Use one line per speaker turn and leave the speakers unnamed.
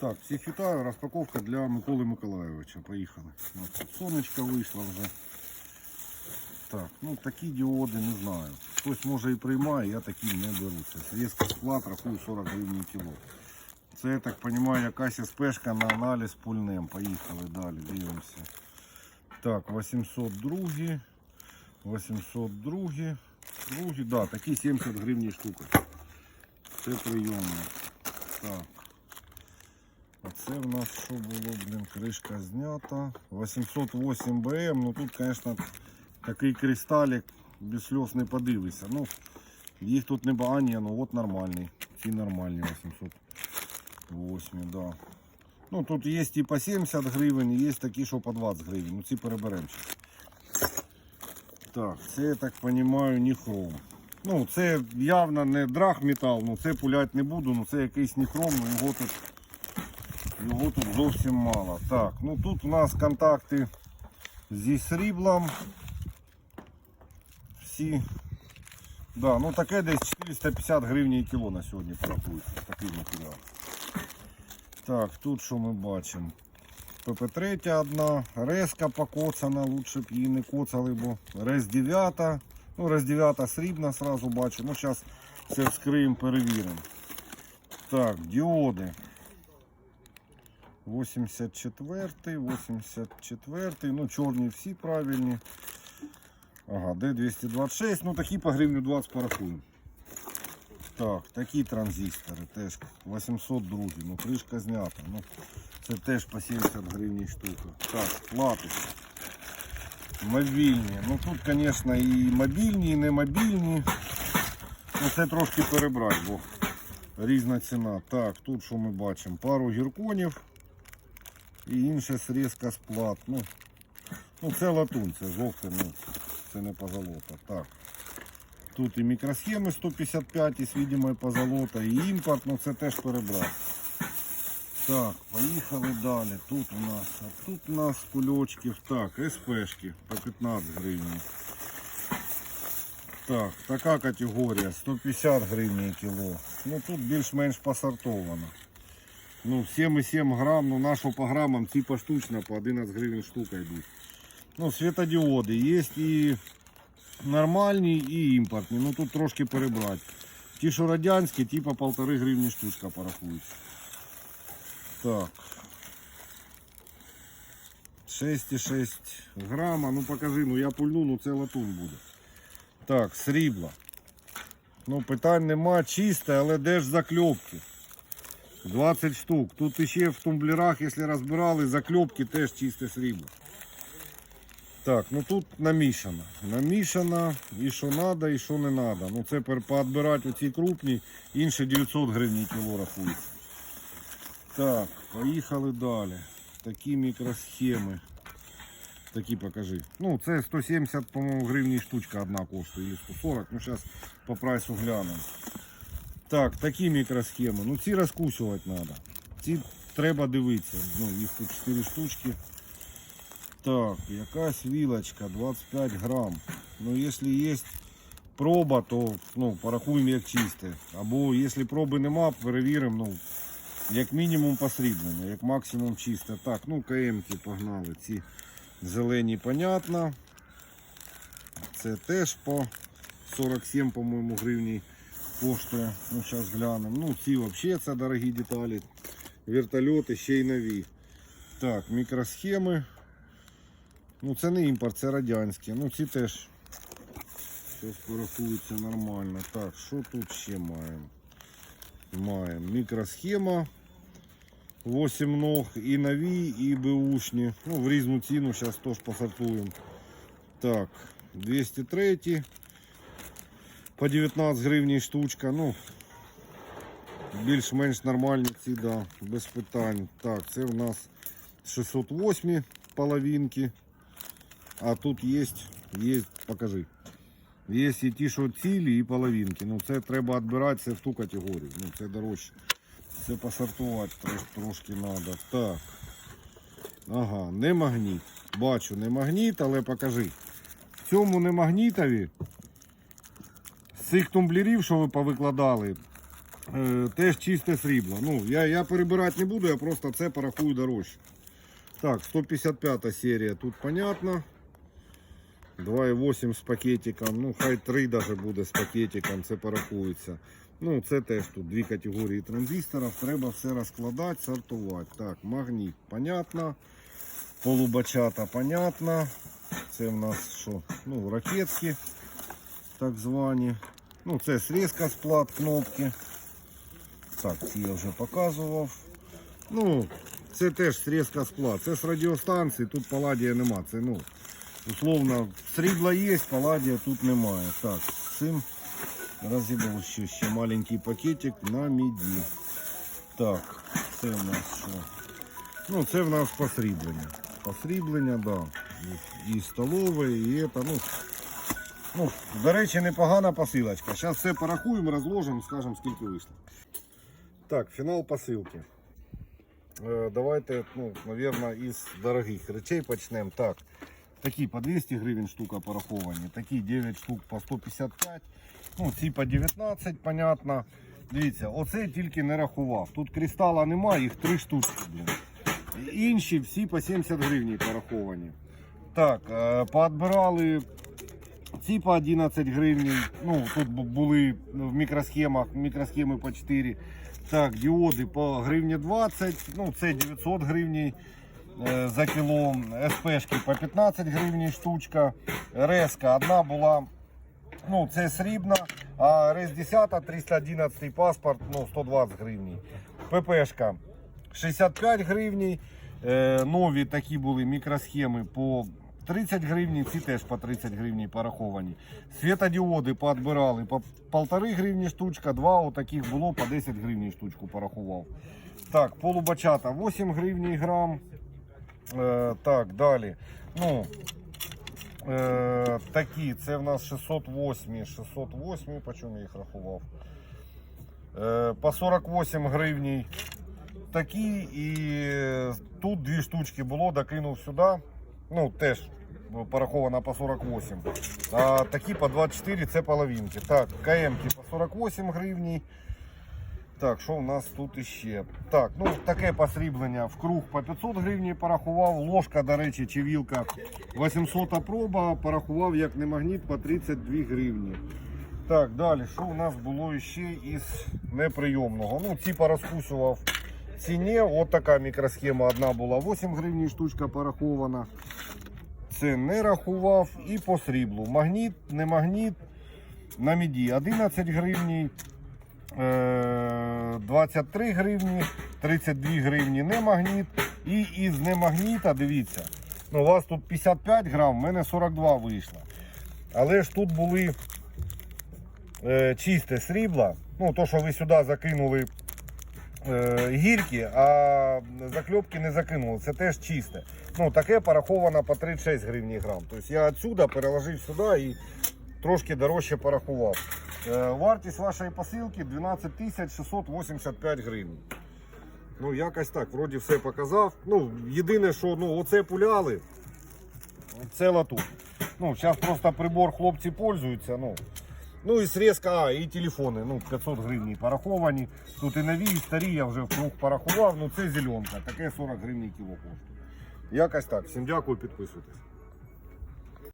Так, всіх вітаю. Розпаковка для Миколи Миколайовича. Поїхали. Ось тут сонечко вийшло вже. Так, ну такі діоди не знаю. Хтось може і приймає, я такі не беру. Це різка склад, рахую 40 гривень кіло. Це, я так розумію, якась спешка на аналіз пульнем. Поїхали далі, дивимося. Так, 802, 802, другі, да, такі 70 гривень штука. Це прийомно. Так. Оце в нас що було, блін, кришка знята. 808 БМ, ну тут, звісно, такий кристалік без сльоз не подивишся. Ну, їх тут не багато, ні, ну от нормальний. Ці нормальні 808, да. Ну тут є і по 70 гривень, і є такі, що по 20 гривень. Ну ці переберемо. Так, це я так розумію, ніхром. Ну, це явно не драгметал, ну це пуляти не буду, ну це якийсь ніхром, ну його тут, його тут зовсім мало. Так, ну тут у нас контакти зі сріблом. Всі. Да, ну таке десь 450 гривень кіло на сьогодні порахується. Такий матеріал. Так, тут що ми бачимо? ПП-3 одна, резка покоцана, лучше б її не коцали, бо рез 9. Ну, рез 9 срібна, сразу бачу. Ну, зараз все вскриємо, перевіримо. Так, діоди. 84, 84, ну чорні всі правильні. Ага, Д226, ну такі по гривню 20 порахуємо. Так, такі транзистори теж 802, ну кришка знята. Ну, це теж по 70 гривень штука. Так, плати. Мобільні. Ну тут, звісно, і мобільні, і не мобільні. Ну це трошки перебрати, бо різна ціна. Так, тут що ми бачимо? Пару гірконів і інша срізка з плат. Ну, ну це латунь, це жовте, ну це не позолота. Так. Тут і мікросхеми 155 із видимої позолота, і імпорт, ну це теж перебрати. Так, поїхали далі. Тут у нас, а тут у нас кульочків, так, СПшки по 15 гривень. Так, така категорія 150 гривень кіло. Ну тут більш-менш посортовано. Ну 7,7 грам, ну нашу по грамам ці поштучно по 11 гривень штука йдуть. Ну, світодіоди є і нормальні, і імпортні. Ну тут трошки перебрати. Ті, що радянські, ті по полтори гривні штучка порахуються. Так. 6,6 грама. Ну покажи, ну я пульну, ну це латунь буде. Так, срібло. Ну, питань нема, чисте, але де ж закльопки? 20 штук. Тут ще в тумблерах, якщо розбирали, закльопки теж чисте срібло. Так, ну тут намішано. Намішано і що треба, і що не треба. Ну це поотбирати оці крупні, інші 900 гривень кіло рахується. Так, поїхали далі. Такі мікросхеми. Такі покажи. Ну, це 170, по-моєму, гривні штучка одна коштує, і 140. Ну, зараз по прайсу глянемо. Так, такі мікросхеми. Ну, ці розкусувати треба. Ці треба дивитися. Ну, їх тут 4 штучки. Так, якась вілочка 25 грам. Ну, якщо є проба, то ну, порахуємо як чисте. Або якщо проби нема, перевіримо. Ну, як мінімум посрібнено, як максимум чисте. Так, ну КМки погнали. Ці зелені, понятно. Це теж по 47, по-моєму, гривні коштує. Ну, зараз глянемо. Ну, ці взагалі це дорогі деталі. Вертольоти ще й нові. Так, мікросхеми. Ну, це не імпорт, це радянські. Ну, ці теж щось порахується нормально. Так, що тут ще маємо? Маємо мікросхема. 8 ног і нові, і беушні. Ну, в різну ціну зараз теж посортуємо. Так, 203 по 19 гривень штучка. Ну, більш-менш нормальні ці, да, без питань. Так, це у нас 608 половинки. А тут є, є, покажи. Є і ті, що цілі, і половинки. Ну це треба відбирати це в ту категорію. Ну це дорожче. Це посортувати трош, трошки треба. Так. Ага, не магніт. Бачу, не магніт, але покажи. В цьому не магнітові. Цих тумблерів, що ви повикладали, Е, теж чисте срібло. Ну, я, я перебирати не буду, я просто це порахую дорожче. Так, 155 серія, тут понятно. 2,8 з пакетиком. Ну, хай 3 даже буде з пакетиком, це порахується. Ну, це теж тут дві категорії транзисторів. Треба все розкладати, сортувати. Так, магніт, понятно. Полубачата, понятно. Це в нас що? Ну, ракетки, так звані. Ну, це срізка з плат, кнопки. Так, ці я вже показував. Ну, це теж срізка з плат. Це з радіостанції, тут паладія нема. Це, ну, условно, срібла є, паладія тут немає. Так, з цим розібрав ще, ще маленький пакетик на міді. Так, це в нас що? Ну, це в нас посріблення. Посріблення, да. І, і столове, і це, ну, ну, до речі, непогана посилочка. Зараз все порахуємо, розложимо, скажемо, скільки вийшло. Так, фінал посилки. Е, Давайте, ну, наверное, із дорогих речей почнемо. Так, такі по 200 гривень штука пораховані, такі 9 штук по 155, ну, ці по 19, понятно. Дивіться, оце тільки не рахував. Тут кристала немає, їх 3 штучки. Блін. Інші всі по 70 гривень пораховані. Так, е, поотбирали ці по 11 гривень. Ну, тут були в мікросхемах, мікросхеми по 4. Так, діоди по гривні 20, ну це 900 гривень за кіло. СПшки по 15 гривень штучка. Резка одна була, ну це срібна, а рез 10 311 паспорт, ну 120 гривень. ППшка 65 гривень. Нові такі були мікросхеми по 30 гривень, ці теж по 30 гривень пораховані. Світодіоди поотбирали по 1,5 гривні штучка, два отаких було по 10 гривень штучку порахував. Так, полубачата 8 гривень грам. Е, так, далі. Ну, е, такі, це в нас 608, 608, по чому я їх рахував? Е, по 48 гривень такі і тут дві штучки було, докинув сюди. Ну, теж пораховано по 48. А такі по 24 це половинки. Так, КМки по 48 гривень. Так, що у нас тут іще? Так, ну таке посріблення в круг по 500 гривень порахував. Ложка, до речі, чи вілка 800 проба, порахував як не магніт по 32 гривні. Так, далі, що у нас було ще із неприйомного? Ну, ці порозкусував ціні. От така мікросхема одна була 8 гривень штучка порахована. Це не рахував і по сріблу. Магніт, не магніт. На міді 11 гривень, е, 23 гривні, 32 гривні не магніт. І із немагніта, дивіться, ну, у вас тут 55 грам, в мене 42 вийшло. Але ж тут були е, чисте срібло. Ну, то, що ви сюди закинули е, гірки, а закльопки не закинули. Це теж чисте. Ну, таке пораховано по 36 гривень грам. Тобто я відсюди переложив сюди і трошки дорожче порахував. Е, вартість вашої посилки 12 685 гривень. Ну, якось так, вроді все показав. Ну, єдине, що ну, оце пуляли, це латунь. Ну, зараз просто прибор хлопці пользуються. Ну, ну і срезка, а, і телефони, ну, 500 гривень пораховані. Тут і нові, і старі, я вже вкруг порахував. Ну, це зеленка, таке 40 гривень кіло коштує. Якось так. Всім дякую, підписуйтесь.